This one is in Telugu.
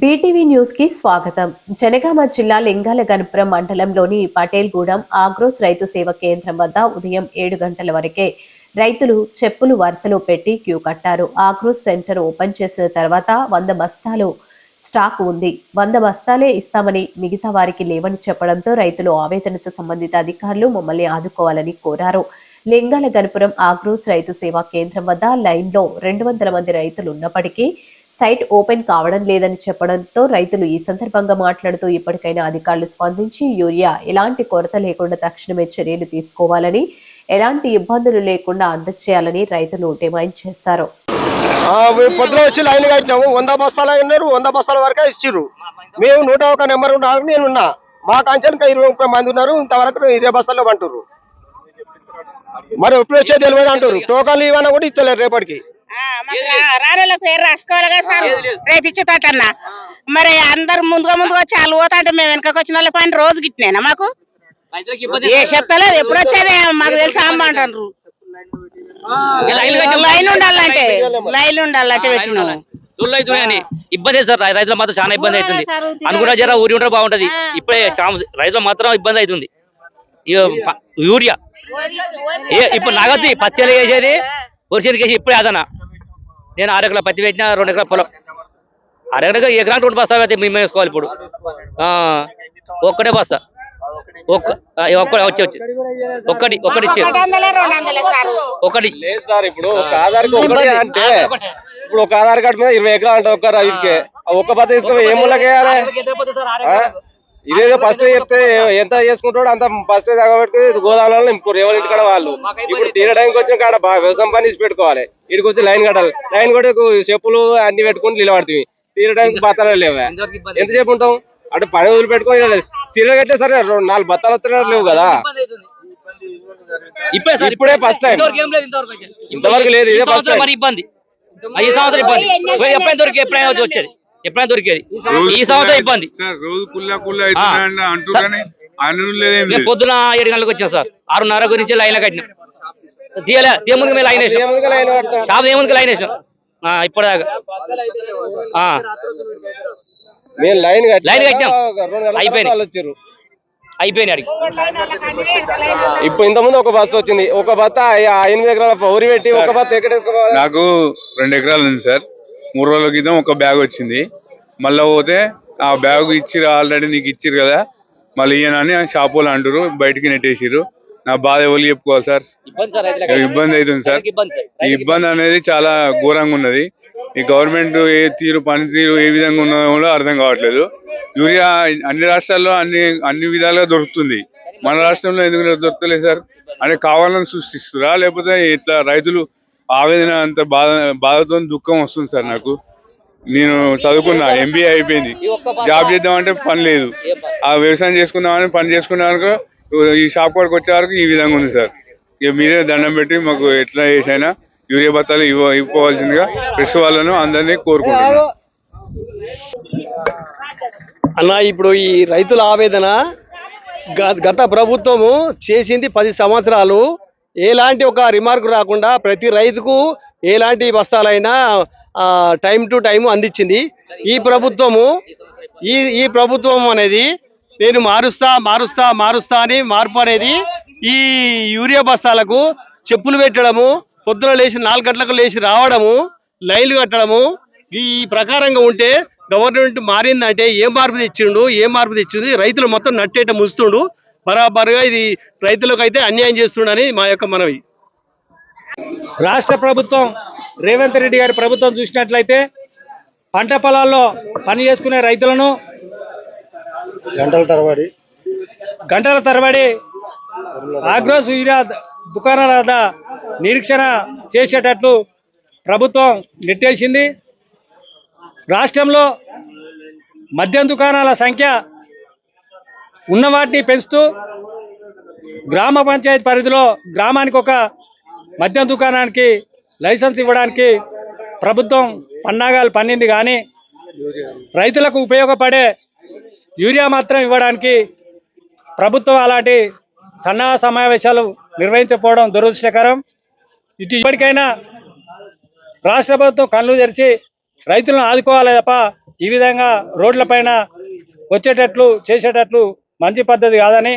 బీటీవీ న్యూస్కి స్వాగతం. జనగామ జిల్లా లింగాల గణపురం మండలంలోని పటేల్గూడెం ఆగ్రోస్ రైతు సేవ కేంద్రం వద్ద ఉదయం ఏడు గంటల వరకే రైతులు చెప్పులు వరుసలో పెట్టి క్యూ కట్టారు. ఆగ్రోస్ సెంటర్ ఓపెన్ చేసిన తర్వాత వంద బస్తాలు స్టాక్ ఉంది. వంద బస్తాలే ఇస్తామని మిగతా వారికి లేవని చెప్పడంతో రైతులు ఆవేదనతో సంబంధిత అధికారులు మమ్మల్ని ఆదుకోవాలని కోరారు. లింగాల గణపురం ఆగ్రోస్ రైతు సేవా కేంద్రం వద్ద లైన్లో రెండు వందల మంది రైతులు ఉన్నప్పటికీ సైట్ ఓపెన్ కావడం లేదని చెప్పడంతో రైతులు ఈ సందర్భంగా మాట్లాడుతూ ఇప్పటికైనా అధికారులు స్పందించి యూరియా ఎలాంటి కొరత లేకుండా తక్షణమే చర్యలు తీసుకోవాలని ఎలాంటి ఇబ్బందులు లేకుండా అందచేయాలని రైతులు డిమాండ్ చేశారు. పొద్దున వచ్చి లైన్ కట్టినాము. వంద బస్తాలు ఉన్నారు వంద బస్తాల వరకే ఇచ్చిర్రు. మేము నూట ఒక నెంబర్ ఉన్నారు నేను ఉన్నా. మా కాంచెన్ ఇరవై ముప్పై మంది ఉన్నారు ఇంతవరకు ఇరవై బస్తాల్లో అంటారు మరి ఎప్పుడు వచ్చేది తెలియదు అంటారు టోకన్లు ఇవన్నా కూడా ఇస్తలేరు రేపటికి. ఆ, మాకు రా- రానోళ్ళ పేరు రాసుకోవాలి కదా సార్? రేపు ఇచ్చేటన్న మరి అందరు ముందుగా ముందుగా వచ్చి వాళ్ళు పోతా అంటే మేము వెనకకి వచ్చిన వాళ్ళ పని రోజు గిట్టినేనా మాకు? ఏ చెప్తలేదు ఎప్పుడు వచ్చేది మాకు తెలిసి అమ్మ అంటారు లైన్ ఉండాలంటే లైన్ ఉండాలంటే. అని. ఇబ్బంది సార్. రై- రైతులకు మాత్రం చాలా ఇబ్బంది అవుతుంది అనుకున్న జర ఊరి ఉంటే బాగుంటది. ఇప్పుడే చాలా రైతులకు మాత్రం ఇబ్బంది అవుతుంది యూరియా. ఇప్పుడు నగదు పచ్చలు వేసేది వరిసేది వేసి ఇప్పుడే అదన నేను ఆరు ఎకరాల పత్తి పెట్టిన రెండు ఎకరాల పొలం. ఆరు ఎకరా ఎకరానికి రెండు బస్తా అయితే మేము వేసుకోవాలి ఇప్పుడు. ఆ, ఒక్కటే బస్తా. ఒక్క వచ్చి వచ్చి. ఒక్కటి ఒక్కటి ఒకటి లేదు సార్ ఇప్పుడు ఒక ఆధార్ ఒకటి అంటే ఇప్పుడు ఒక ఆధార్ కార్డు మీద ఇరవై ఎకరాలు అంటే ఒక్క ఒక్క బత్త తీసుకుని ఏ మూలకేయాలి ఆ? ఇదేదో ఫస్ట్ చెప్తే ఎంత చేసుకుంటాడో అంత ఫస్ట్ తగబెట్టి గోదావరిలో నింపుకోరు ఎవరి ఇంటి కాడ వాళ్ళు. ఇప్పుడు తీరడానికి వచ్చిన కాడ బాగా వ్యవసాయం పని పెట్టుకోవాలి. ఇక్కడికి వచ్చి లైన్ కట్టాలి. లైన్ కూడా చెప్పులు అన్ని పెట్టుకుని నిలబడుతుంది తీరడానికి బత్తాలు లేవా? ఎంతసేపు ఉంటాం? అటు పని వదిలి పెట్టుకొని సీరియల్ కట్టే సరే రెండు నాలుగు బత్తాలు వస్తున్నట్టు లేవు కదా? ఇప్పుడే సార్ ఇప్పుడే first time. ఇంతవరకు లేదు ఇదే. మరి ఇబ్బంది. ఈ సంవత్సరం ఇబ్బంది. ఎప్పుడైనా దొరికి ఎప్పుడైనా వచ్చి వచ్చేది. ఎప్పుడైనా దొరికేది. ఈ సంవత్సరం ఇబ్బంది. పొద్దున ఏడు గంటలకు వచ్చాం సార్. ఆరున్నర గురించి లైన్ కట్టినాం. తీయలే తీయముందుకు మేము లైన్ వేసినాం. ఏముంది లైన్ కడతాం? షాప్ ఏముందుకు లైన్ వేసినాం. ఆ, ఇప్పటిదాకా. లైన్ కట్టి లైన్ కట్టాం. ఒక రెండు గంటల అయిపోయింది. అడిగి. ఇప్పుడు ఇంత ముందు ఒక బస్సు వచ్చింది. ఒక బత్త ఆ ఎనిమిది ఎకరాల ఊరి పెట్టి ఒక బత్త ఎక్కడ వేసుకోవాలి నాకు రెండు ఎకరాలు ఉంది సార్. మూడు రోజుల క్రితం ఒక బ్యాగ్ వచ్చింది. మళ్ళీ పోతే ఆ బ్యాగ్ ఇచ్చిరు ఆల్రెడీ నీకు ఇచ్చిరు కదా. మళ్ళీ ఇయ్యనని షాప్ వాళ్ళు అంటారు బయటికి నెట్టేసిరు నా బాధ ఎవరు చెప్పుకోవాలి సార్? ఇబ్బంది అవుతుంది సార్. ఈ ఇబ్బంది అనేది చాలా ఘోరంగా ఉన్నది. ఈ గవర్నమెంట్ ఏ తీరు పని తీరు ఏ విధంగా ఉన్నదో కూడా అర్థం కావట్లేదు. యూరియా అన్ని రాష్ట్రాల్లో అన్ని అన్ని విధాలుగా దొరుకుతుంది. మన రాష్ట్రంలో ఎందుకు దొరకలేదు సార్? అంటే కావాలని సృష్టిస్తురా లేకపోతే ఇట్లా రైతులు ఆవేదన అంత బాధ బాధతో దుఃఖం వస్తుంది సార్ నాకు. నేను చదువుకున్నా ఎంబీఏ అయిపోయింది. జాబ్ చేద్దామంటే పని లేదు. ఆ వ్యవసాయం చేసుకుందామని పని చేసుకున్నాక ఈ షాప్ కాడికి వచ్చే వరకు ఈ విధంగా ఉంది సార్. ఇక మీరే దండం పెట్టి మాకు ఎట్లా చేసైనా యూరియా బత్తాలు ఇవ్వ ఇవ్వవలసిందిగా ప్రెస్ వాళ్ళను అందరినీ కోరుకుంటున్నాను. అన్న ఇప్పుడు ఈ రైతుల ఆవేదన గత ప్రభుత్వము చేసింది పది సంవత్సరాలు. ఎలాంటి ఒక రిమార్క్ రాకుండా ప్రతి రైతుకు ఎలాంటి బస్తాలైనా టైం టు టైం అందించింది. ఈ ప్రభుత్వము ఈ ఈ ప్రభుత్వం అనేది నేను మారుస్తా మారుస్తా మారుస్తా అని మార్పు అనేది ఈ యూరియా బస్తాలకు చెప్పులు పెట్టడము పొద్దున లేచి నాలుగు గంటలకు లేచి రావడము లైన్లు కట్టడము ఈ ప్రకారంగా ఉంటే గవర్నమెంట్ మారిందంటే ఏ మార్పు తెచ్చిండు ఏ మార్పు తెచ్చింది రైతులు మొత్తం నట్టేట ముస్తుండు బరాబరుగా ఇది రైతులకు అయితే అన్యాయం చేస్తుండని మా యొక్క మనవి. రాష్ట్ర ప్రభుత్వం రేవంత్ రెడ్డి గారి ప్రభుత్వం చూసినట్లయితే పంట పొలాల్లో పని చేసుకునే రైతులను గంటల తరబడి. గంటల తరబడి ఆగ్రోస్ యూరియా దుకాణాల వద్ద నిరీక్షణ చేసేటట్లు ప్రభుత్వం నెట్టేసింది. రాష్ట్రంలో మద్యం దుకాణాల సంఖ్య ఉన్న వాటిని పెంచుతూ గ్రామ పంచాయతీ పరిధిలో గ్రామానికి ఒక మద్యం దుకాణానికి లైసెన్స్ ఇవ్వడానికి ప్రభుత్వం పన్నాగాలు పన్నింది కానీ రైతులకు ఉపయోగపడే యూరియా మాత్రం ఇవ్వడానికి ప్రభుత్వం అలాంటి సన్నాహ సమావేశాలు నిర్వహించకపోవడం దురదృష్టకరం. ఇటు ఇప్పటికైనా రాష్ట్ర ప్రభుత్వం కళ్ళు తెరిచి రైతులను ఆదుకోవాలి తప్ప ఈ విధంగా రోడ్లపైన వచ్చేటట్లు చేసేటట్లు మంచి పద్ధతి కాదని